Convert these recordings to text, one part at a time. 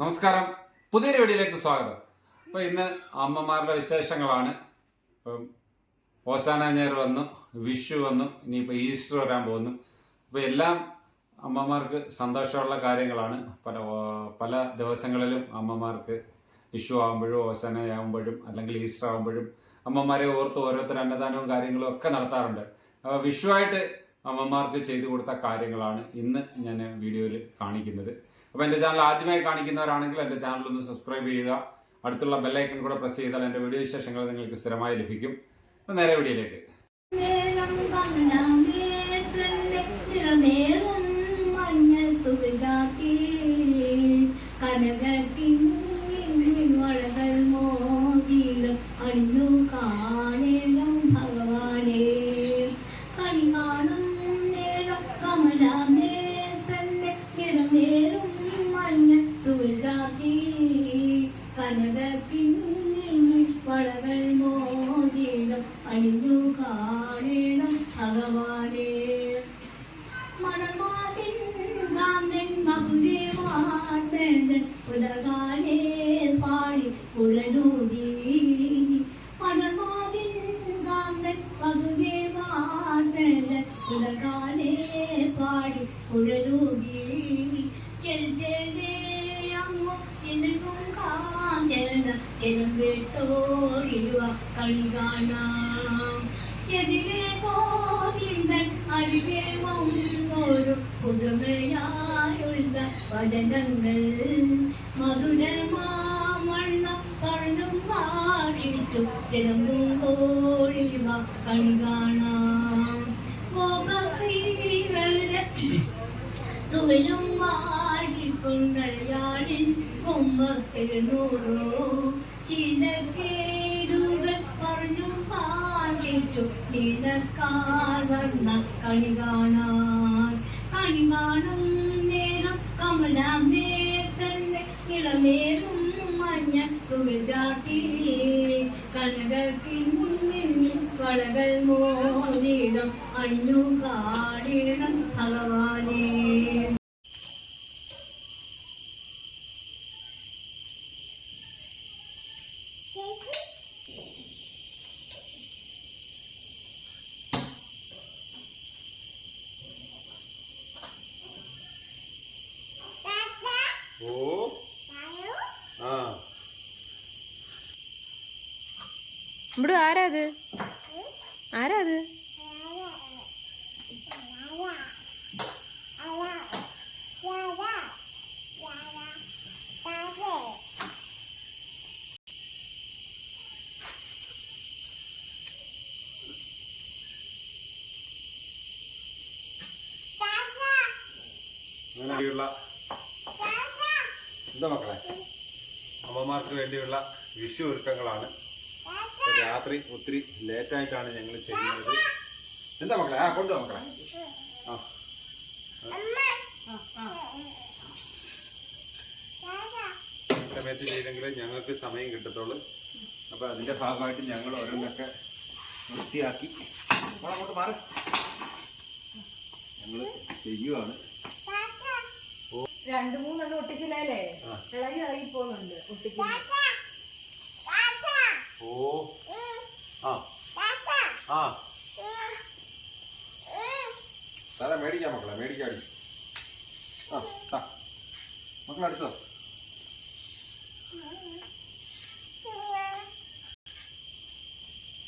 നമസ്കാരം. പുതിയ വീഡിയോയിലേക്ക് സ്വാഗതം. അപ്പോൾ ഇന്ന് അമ്മമാരുടെ വിശേഷങ്ങളാണ്. ഇപ്പം ഓശാന ഞായർ വന്നു വിഷു വന്നു ഇനിയിപ്പോൾ ഈസ്റ്റർ വരാൻ പോകുന്നു. അപ്പോൾ എല്ലാം അമ്മമാർക്ക് സന്തോഷമുള്ള കാര്യങ്ങളാണ്. പല പല ദിവസങ്ങളിലും അമ്മമാർക്ക് വിഷു ആകുമ്പോഴും ഓശാന ആകുമ്പോഴും അല്ലെങ്കിൽ ഈസ്റ്റർ ആകുമ്പോഴും അമ്മമാരെ ഓർത്ത് ഓരോരുത്തർ അന്നദാനവും കാര്യങ്ങളും ഒക്കെ നടത്താറുണ്ട്. അപ്പോൾ വിഷുവായിട്ട് അമ്മമാർക്ക് ചെയ്തു കൊടുത്ത കാര്യങ്ങളാണ് ഇന്ന് ഞാൻ വീഡിയോയിൽ കാണിക്കുന്നത്. അപ്പോൾ എന്റെ ചാനൽ ആദ്യമായി കാണിക്കുന്നവരാണെങ്കിൽ എന്റെ ചാനൽ ഒന്ന് സബ്സ്ക്രൈബ് ചെയ്യുക. അടുത്തുള്ള ബെല്ലൈക്കൺ കൂടെ പ്രസ് ചെയ്താൽ എന്റെ വീഡിയോ വിശേഷങ്ങൾ നിങ്ങൾക്ക് സ്ഥിരമായി ലഭിക്കും. നേരെ വീഡിയോയിലേക്ക്. നേരം കനകത്തിൻ വളകൾ മോതിരം അണിഞ്ഞു കാണേണം ഭഗവാനേ. മണമാതിൻ കാന്തൻ മകുരേ വാർത്തൻ പുലർകാലേ വചനങ്ങൾ മധുരമാമണ്ണം പറഞ്ഞും പാടിച്ചു ജനമും കോഴിവ വാക്കണി കാണാം. തൊഴിലും തുയിലും വാടിക്കൊണ്ടയാളിൻ കൊമ്പത്തിരുന്നൂറോ ചില കേടുകൾ പറഞ്ഞു പാലിച്ചു നിനക്കാർ വന്ന കണി കാണാൻ. കണി കാണും നേരം കമലാം നേത്രന്റെ ഇളമേറും മഞ്ഞ തുളിചാട്ടി മുന്നിൽ വളകൾ മോതിരം അണിഞ്ഞു കാടേണം ഇവിടെ ആരാ അത്? ആരാ എന്താ മക്കളെ? അമ്മമാർക്ക് വേണ്ടിയുള്ള വിഷു ഒരുക്കങ്ങളാണ്. രാത്രി ഒത്തിരി ലേറ്റായിട്ടാണ് ഞങ്ങൾ ചെയ്യുന്നത്. എന്താ മക്കളെ? ആ കൊണ്ടുവാ മക്കളെ? ആ. സമയത്ത് ചെയ്തെങ്കിലേ ഞങ്ങൾക്ക് സമയം കിട്ടത്തുള്ളൂ. അപ്പൊ അതിന്റെ ഭാഗമായിട്ട് ഞങ്ങൾ ഓരോന്നൊക്കെ വൃത്തിയാക്കി. അങ്ങോട്ട് മാറി. ഞങ്ങൾ ചെയ്യുവാണ്. രണ്ടു മൂന്നെണ്ണം ഒട്ടിച്ചില്ലേ. ഇളകി ഇളകി പോകുന്നുണ്ട് ഒട്ടിക്കുന്നു ഓ ആ ആ. സാറേ മേടിക്കാം മക്കളെ മേടിക്കാം. ആ ആ മക്കളെ അടുത്തോ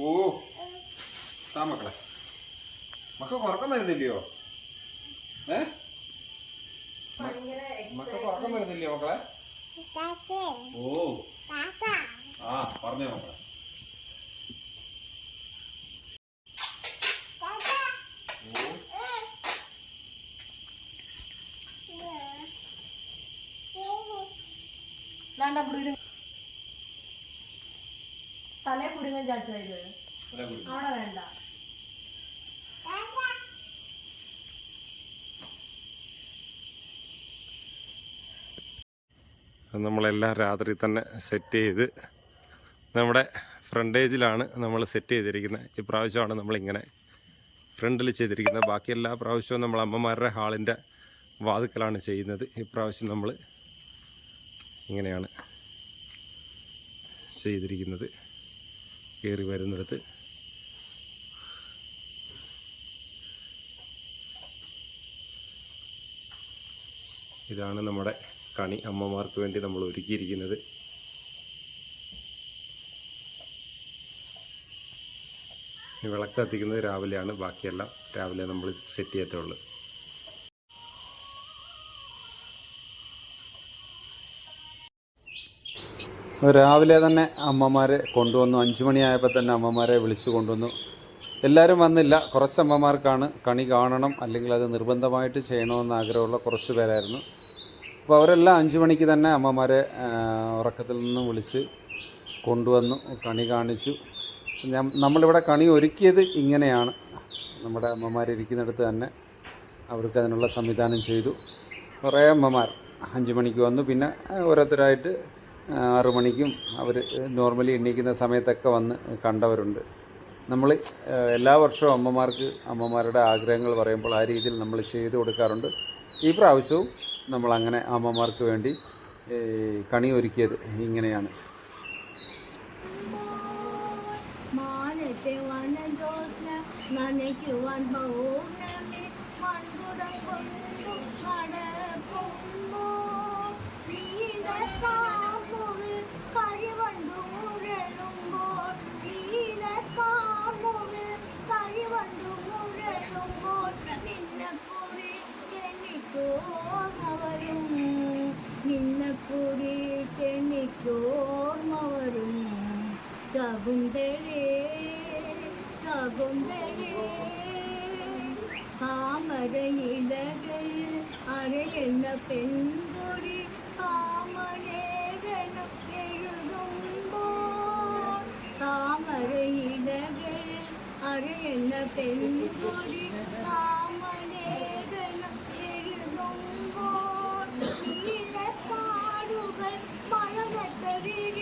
ഓ താ മക്കളെ. മക്കൾക്ക് ഉറക്കം വരുന്നില്ലയോ? ഏ? മക്കൾക്ക് ഉറക്കം വരുന്നില്ലയോ മക്കളെ? ഓ. ആ പറഞ്ഞോ മക്കളെ ഓ വേണ്ട പുടുങ്ങ തലേ പുടുങ്ങൻ ചാച്ച ഇത്. അവിടെ വേണ്ട. നമ്മളെല്ലാം രാത്രി തന്നെ സെറ്റ് ചെയ്ത് നമ്മുടെ ഫ്രണ്ടേജിലാണ് നമ്മൾ സെറ്റ് ചെയ്തിരിക്കുന്നത്. ഇപ്രാവശ്യമാണ് നമ്മളിങ്ങനെ ഫ്രണ്ടിൽ ചെയ്തിരിക്കുന്നത്. ബാക്കി എല്ലാ പ്രാവശ്യവും നമ്മൾ അമ്മമാരുടെ ഹാളിന്റെ വാതുക്കലാണ് ചെയ്യുന്നത്. ഇപ്രാവശ്യം നമ്മൾ ഇങ്ങനെയാണ് ചെയ്തിരിക്കുന്നത്. കയറി വരുന്നിടത്ത്. ഇതാണ് നമ്മുടെ കണി. അമ്മമാർക്ക് വേണ്ടി നമ്മൾ ഒരുക്കിയിരിക്കുന്നത്. വിളക്ക് കത്തിക്കുന്നത് രാവിലെയാണ്. ബാക്കിയെല്ലാം രാവിലെ നമ്മൾ സെറ്റ് ചെയ്യത്തേ ഉള്ളൂ. രാവിലെ തന്നെ അമ്മമാരെ കൊണ്ടുവന്നു. അഞ്ചു മണിയായപ്പോൾ തന്നെ അമ്മമാരെ വിളിച്ചു കൊണ്ടുവന്നു. എല്ലാവരും വന്നില്ല. കുറച്ച് അമ്മമാർക്കാണ് കണി കാണണം അല്ലെങ്കിൽ അത് നിർബന്ധമായിട്ട് ചെയ്യണമെന്ന് ആഗ്രഹമുള്ള കുറച്ച് പേരായിരുന്നു. അപ്പോൾ അവരെല്ലാം അഞ്ചു മണിക്ക് തന്നെ അമ്മമാരെ ഉറക്കത്തിൽ നിന്നും വിളിച്ച് കൊണ്ടുവന്നു കണി കാണിച്ചു. നമ്മളിവിടെ കണി ഒരുക്കിയത് ഇങ്ങനെയാണ്. നമ്മുടെ അമ്മമാരിരിക്കുന്നിടത്ത് തന്നെ അവർക്ക് അതിനുള്ള സംവിധാനം ചെയ്തു. കുറേ അമ്മമാർ അഞ്ച് മണിക്ക് വന്നു. പിന്നെ ഓരോരുത്തരായിട്ട് ആറു മണിക്കും അവർ നോർമലി എണീക്കുന്ന സമയത്തൊക്കെ വന്ന് കണ്ടവരുണ്ട്. നമ്മൾ എല്ലാ വർഷവും അമ്മമാർക്ക് അമ്മമാരുടെ ആഗ്രഹങ്ങൾ പറയുമ്പോൾ ആ രീതിയിൽ നമ്മൾ ചെയ്തു കൊടുക്കാറുണ്ട്. ഈ പ്രാവശ്യവും നമ്മൾ അങ്ങനെ അമ്മമാർക്ക് വേണ്ടി കണി ഒരുക്കിയത് ഇങ്ങനെയാണ്. Oh, പൗർണമി മൺകുടം താമരയിലകൾ അരയെന്ന പെൺകുടി താമരേഖനം എഴുതുമ്പോൾ താമരയിലകൾ അരയെന്ന പെൺകുടി താമരേഖനം എഴുതുമ്പോൾ പാടുകൾ മഴമെത്തരിക്കുമ്പോൾ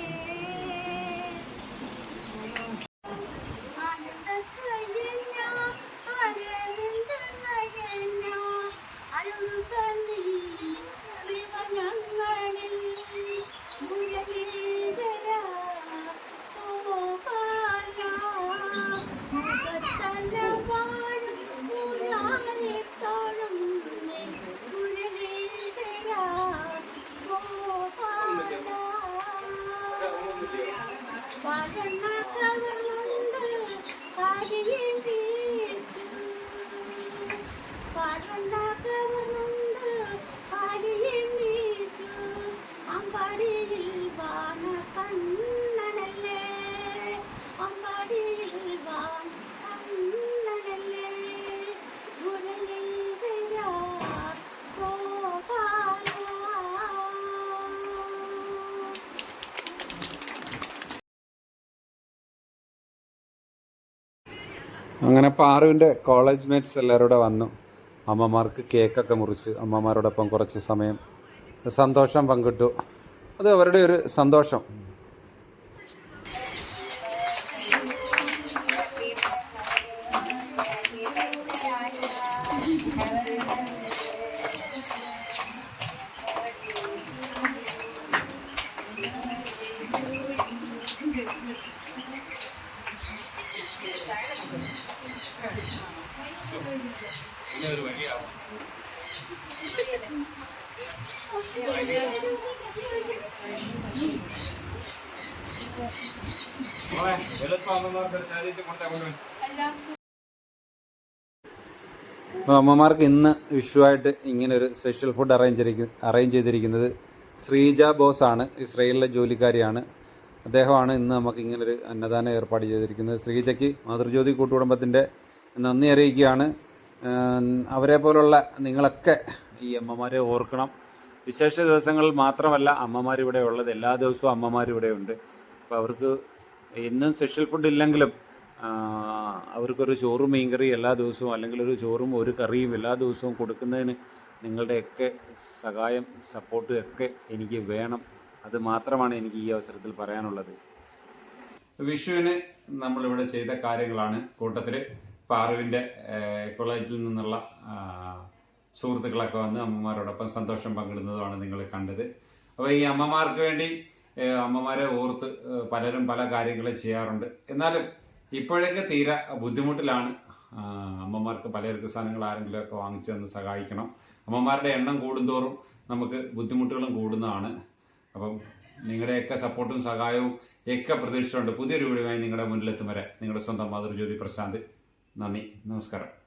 അങ്ങനെ പാറുവിന്റെ കോളേജ് മേറ്റ്സ് എല്ലാവരും കൂടെ വന്നു. അമ്മമാർക്ക് കേക്കൊക്കെ മുറിച്ച് അമ്മമാരോടൊപ്പം കുറച്ച് സമയം സന്തോഷം പങ്കിട്ടു. അത് അവരുടെ ഒരു സന്തോഷം. അപ്പോൾ അമ്മമാർക്ക് ഇന്ന് വിഷുവായിട്ട് ഇങ്ങനെ ഒരു സ്പെഷ്യൽ ഫുഡ് അറേഞ്ച് അറേഞ്ച് ചെയ്തിരിക്കുന്നത് ശ്രീജ ബോസ് ആണ് ഇസ്രയേലിലെ ജോലിക്കാരിയാണ്. അദ്ദേഹമാണ് ഇന്ന് നമുക്ക് ഇങ്ങനൊരു അന്നദാനം ഏർപ്പാട് ചെയ്തിരിക്കുന്നത്. ശ്രീജയ്ക്ക് മാതൃജ്യോതി കൂട്ടുകുടുംബത്തിന്റെ നന്ദി അറിയിക്കുകയാണ്. അവരെ പോലുള്ള നിങ്ങളൊക്കെ ഈ അമ്മമാരെ ഓർക്കണം. വിശേഷ ദിവസങ്ങളിൽ മാത്രമല്ല അമ്മമാരിവിടെ ഉള്ളത്. എല്ലാ ദിവസവും അമ്മമാരിവിടെ ഉണ്ട്. അപ്പോൾ അവർക്ക് എന്നും സ്പെഷ്യൽ ഫുഡ് ഇല്ലെങ്കിലും അവർക്കൊരു ചോറും മീൻകറി എല്ലാ ദിവസവും അല്ലെങ്കിൽ ഒരു ചോറും ഒരു കറിയും എല്ലാ ദിവസവും കൊടുക്കുന്നതിന് നിങ്ങളുടെയൊക്കെ സഹായം സപ്പോർട്ടും ഒക്കെ എനിക്ക് വേണം. അത് മാത്രമാണ് എനിക്ക് ഈ അവസരത്തിൽ പറയാനുള്ളത്. വിഷുവിന് നമ്മളിവിടെ ചെയ്ത കാര്യങ്ങളാണ് കൂട്ടത്തിൽ പാറുവിന്റെ കോളേജിൽ നിന്നുള്ള സുഹൃത്തുക്കളൊക്കെ വന്ന് അമ്മമാരോടൊപ്പം സന്തോഷം പങ്കിടുന്നതുമാണ് നിങ്ങൾ കണ്ടത്. അപ്പോൾ ഈ അമ്മമാർക്ക് വേണ്ടി അമ്മമാരെ ഓർത്ത് പലരും പല കാര്യങ്ങളും ചെയ്യാറുണ്ട്. എന്നാലും ഇപ്പോഴൊക്കെ തീരെ ബുദ്ധിമുട്ടിലാണ്. അമ്മമാർക്ക് പലചരക്ക് സാധനങ്ങൾ ആരെങ്കിലുമൊക്കെ വാങ്ങിച്ചു തന്ന് സഹായിക്കണം. അമ്മമാരുടെ എണ്ണം കൂടുന്തോറും നമുക്ക് ബുദ്ധിമുട്ടുകളും കൂടുന്നതാണ്. അപ്പം നിങ്ങളുടെയൊക്കെ സപ്പോർട്ടും സഹായവും ഒക്കെ പ്രതീക്ഷിച്ചുകൊണ്ട് പുതിയൊരു വീഡിയോയുമായി നിങ്ങളുടെ മുന്നിലെത്തും വരെ. നിങ്ങളുടെ സ്വന്തം മാതൃജ്യോതി പ്രശാന്ത്. നന്ദി. നമസ്കാരം.